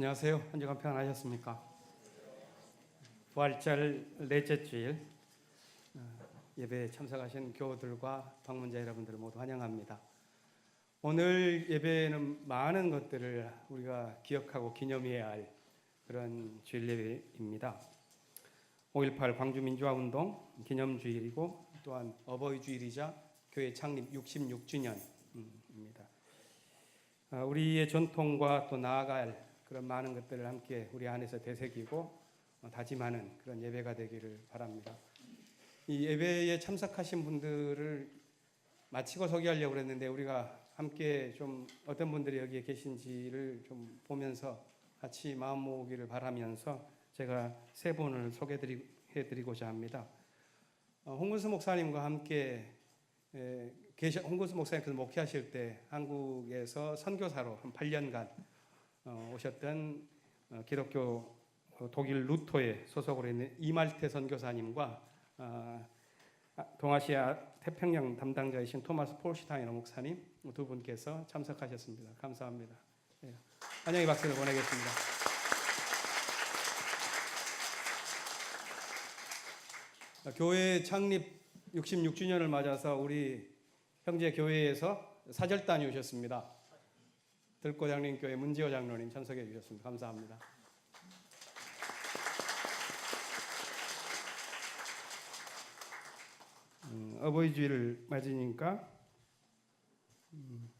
안녕하세요. 한 주간 평안하셨습니까? 부활절 넷째 주일 어, 예배에 참석하신 교우들과 방문자 여러분들을 모두 환영합니다. 오늘 예배는 많은 것들을 우리가 기억하고 기념해야 할 그런 주일 예배입니다. 5.18 광주민주화운동 기념주일이고 또한 어버이 주일이자 교회 창립 66주년입니다. 어, 우리의 전통과 또 나아갈 그런 많은 것들을 함께 우리 안에서 되새기고 어, 다짐하는 그런 예배가 되기를 바랍니다. 이 예배에 참석하신 분들을 마치고 소개하려고 그랬는데 우리가 함께 좀 어떤 분들이 여기에 계신지를 좀 보면서 같이 마음 모으기를 바라면서 제가 세 분을 소개해 드리고자 합니다. 어, 홍근수 목사님과 함께 홍근수 목사님께서 목회하실 때 한국에서 선교사로 한 8년간 어, 오셨던 어, 기독교 어, 독일 루토에 소속으로 있는 이말태 선교사님과 어, 아, 동아시아 태평양 담당자이신 토마스 폴슈타이너 목사님 두 분께서 참석하셨습니다. 감사합니다. 예, 환영의 박수를 보내겠습니다. 어, 교회 창립 66주년을 맞아서 우리 형제 교회에서 사절단이 오셨습니다. 들고 장로교회 문지호 장로님 참석해 주셨습니다. 감사합니다. 음, 어버이 주일을 맞으니까 음,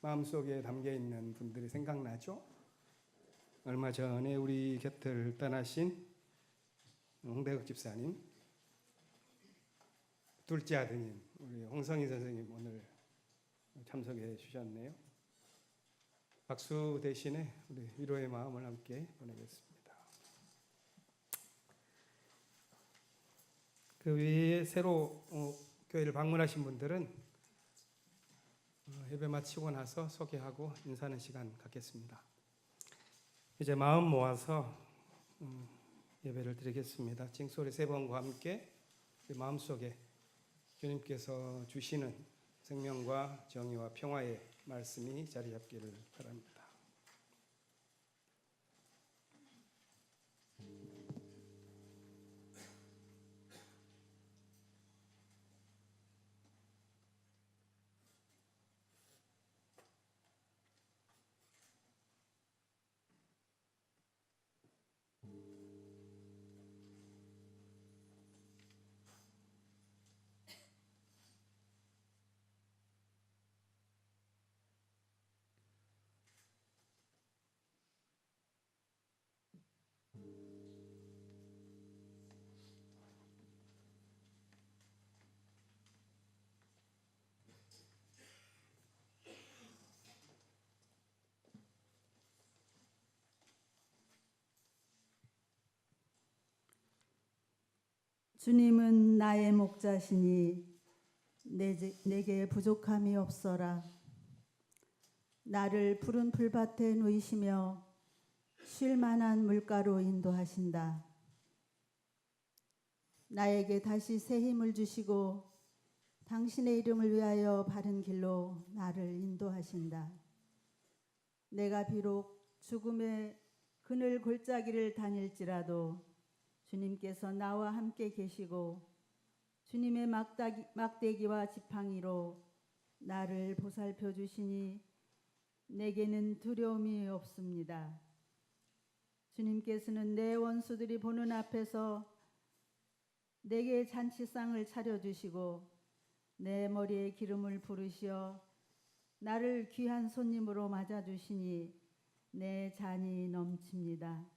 마음속에 담겨 있는 분들이 생각나죠? 얼마 전에 우리 곁을 떠나신 홍대극 집사님, 둘째 아드님 우리 홍성희 선생님 오늘 참석해 주셨네요. 박수 대신에 우리 위로의 마음을 함께 보내겠습니다. 그 외에 새로 어, 교회를 방문하신 분들은 어, 예배 마치고 나서 소개하고 인사하는 시간 갖겠습니다. 이제 마음 모아서 음, 예배를 드리겠습니다. 징소리 세 번과 함께 마음 속에 주님께서 주시는 생명과 정의와 평화의 말씀이 자리 잡기를 바랍니다. 주님은 나의 목자시니 내, 내게 부족함이 없어라. 나를 푸른 풀밭에 누이시며 쉴 만한 물가로 인도하신다. 나에게 다시 새 힘을 주시고 당신의 이름을 위하여 바른 길로 나를 인도하신다. 내가 비록 죽음의 그늘 골짜기를 다닐지라도 주님께서 나와 함께 계시고 주님의 막다기, 막대기 와 지팡이로 나를 보살펴 주시니 내게는 두려움이 없습니다. 주님께서는 내 원수들이 보는 앞에서 내게 잔치상을 차려 주시고 내 머리에 기름을 부르시어 나를 귀한 손님으로 맞아 주시니 내 잔이 넘칩니다.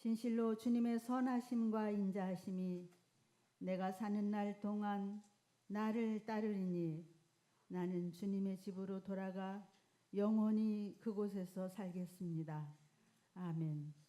진실로 주님의 선하심과 인자하심이 내가 사는 날 동안 나를 따르리니 나는 주님의 집으로 돌아가 영원히 그곳에서 살겠습니다. 아멘.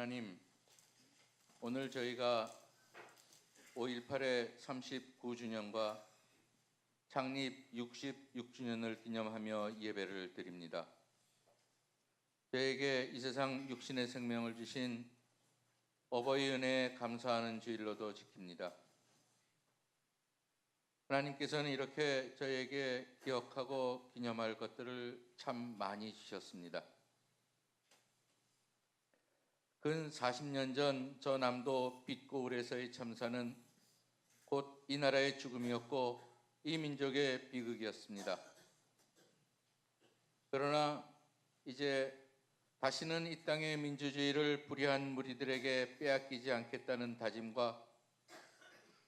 하나님, 오늘 저희가 5.18의 39주년과 창립 66주년을 기념하며 예배를 드립니다. 저에게 이 세상 육신의 생명을 주신 어버이 은혜에 감사하는 주일로도 지킵니다. 하나님께서는 이렇게 저에게 기억하고 기념할 것들을 참 많이 주셨습니다. 근 40년 전 저 남도 빛고울에서의 참사는 곧 이 나라의 죽음이었고 이 민족의 비극이었습니다. 그러나 이제 다시는 이 땅의 민주주의를 불의한 무리들에게 빼앗기지 않겠다는 다짐과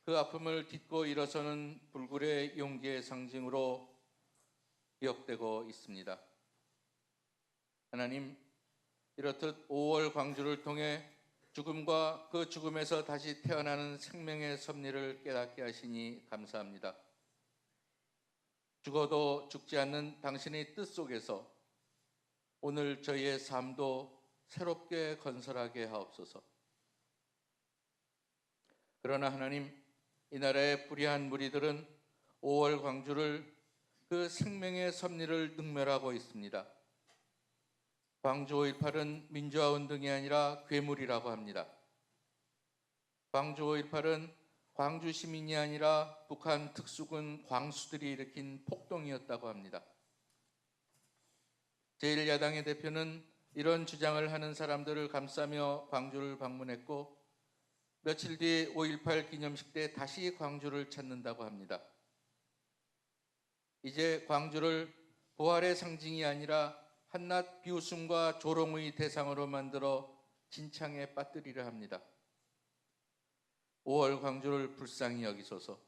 그 아픔을 딛고 일어서는 불굴의 용기의 상징으로 기억되고 있습니다. 하나님, 이렇듯 5월 광주를 통해 죽음과 그 죽음에서 다시 태어나는 생명의 섭리를 깨닫게 하시니 감사합니다. 죽어도 죽지 않는 당신의 뜻 속에서 오늘 저희의 삶도 새롭게 건설하게 하옵소서. 그러나 하나님, 이 나라의 불의한 무리들은 5월 광주를 그 생명의 섭리를 능멸하고 있습니다. 광주 5.18은 민주화 운동이 아니라 괴물이라고 합니다. 광주 5.18은 광주 시민이 아니라 북한 특수군 광수들이 일으킨 폭동이었다고 합니다. 제1야당의 대표는 이런 주장을 하는 사람들을 감싸며 광주를 방문했고 며칠 뒤 5.18 기념식 때 다시 광주를 찾는다고 합니다. 이제 광주를 부활의 상징이 아니라 한낱 비웃음과 조롱의 대상으로 만들어 진창에 빠뜨리려 합니다. 5월 광주를 불쌍히 여기소서.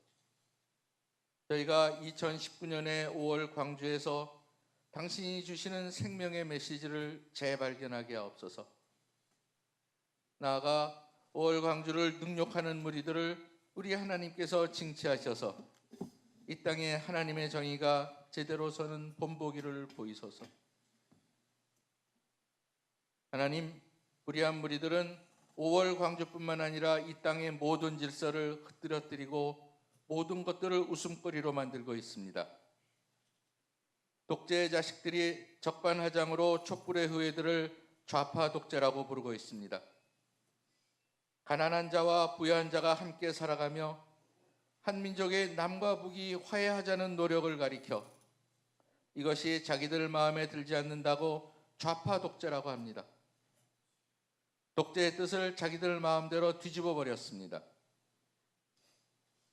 저희가 2019년에 5월 광주에서 당신이 주시는 생명의 메시지를 재발견하게 하옵소서. 나아가 5월 광주를 능욕하는 무리들을 우리 하나님께서 징치하셔서 이 땅에 하나님의 정의가 제대로 서는 본보기를 보이소서. 하나님, 불의한 무리들은 5월 광주뿐만 아니라 이 땅의 모든 질서를 흐트러뜨리고 모든 것들을 웃음거리로 만들고 있습니다. 독재의 자식들이 적반하장으로 촛불의 후예들을 좌파 독재라고 부르고 있습니다. 가난한 자와 부유한 자가 함께 살아가며 한 민족의 남과 북이 화해하자는 노력을 가리켜 이것이 자기들 마음에 들지 않는다고 좌파 독재라고 합니다. 독재의 뜻을 자기들 마음대로 뒤집어 버렸습니다.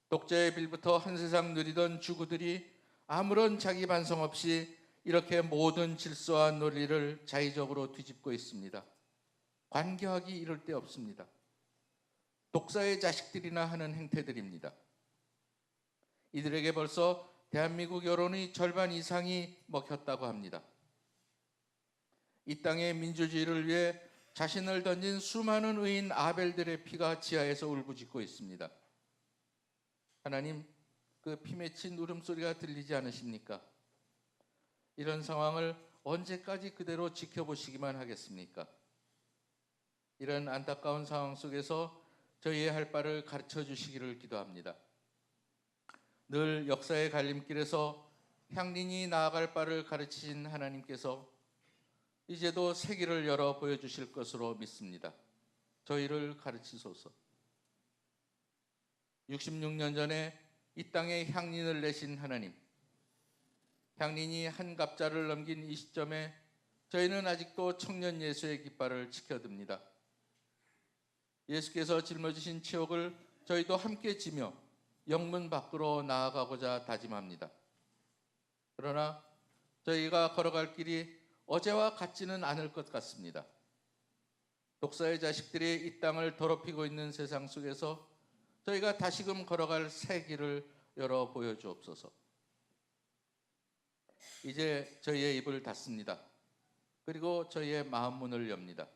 독재의 빌부터 한 세상 누리던 주구들이 아무런 자기 반성 없이 이렇게 모든 질서와 논리를 자의적으로 뒤집고 있습니다. 관계하기 이를 데 없습니다. 독사의 자식들이나 하는 행태들입니다. 이들에게 벌써 대한민국 여론의 절반 이상이 먹혔다고 합니다. 이 땅의 민주주의를 위해 자신을 던진 수많은 의인 아벨들의 피가 지하에서 울부짖고 있습니다. 하나님, 그 피 맺힌 울음소리가 들리지 않으십니까? 이런 상황을 언제까지 그대로 지켜보시기만 하겠습니까? 이런 안타까운 상황 속에서 저희의 할 바를 가르쳐 주시기를 기도합니다. 늘 역사의 갈림길에서 향린이 나아갈 바를 가르치신 하나님께서 이제도 세기를 열어 보여주실 것으로 믿습니다. 저희를 가르치소서. 66년 전에 이 땅에 향린을 내신 하나님. 향린이 한 갑자를 넘긴 이 시점에 저희는 아직도 청년 예수의 깃발을 지켜듭니다. 예수께서 짊어지신 치욕을 저희도 함께 지며 영문 밖으로 나아가고자 다짐합니다. 그러나 저희가 걸어갈 길이 어제와 같지는 않을 것 같습니다. 독사의 자식들이 이 땅을 더럽히고 있는 세상 속에서 저희가 다시금 걸어갈 새 길을 열어 보여주옵소서. 이제 저희의 입을 닫습니다. 그리고 저희의 마음 문을 엽니다.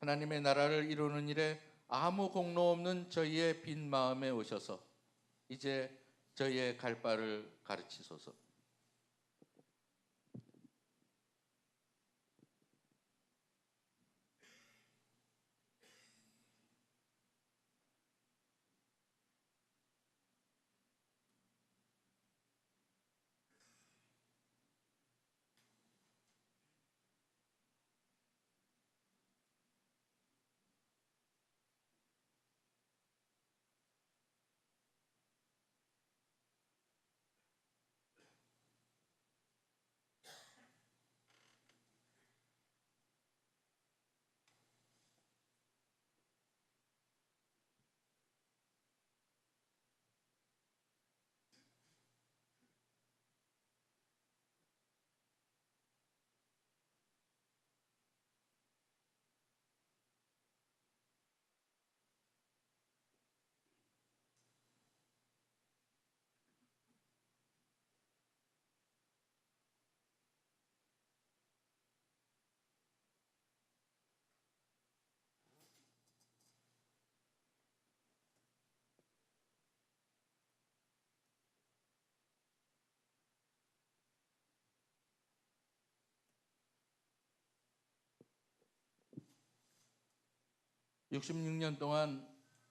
하나님의 나라를 이루는 일에 아무 공로 없는 저희의 빈 마음에 오셔서 이제 저희의 갈 바를 가르치소서. 66년 동안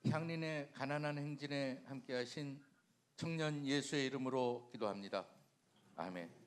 향린의 가난한 행진에 함께하신 청년 예수의 이름으로 기도합니다. 아멘.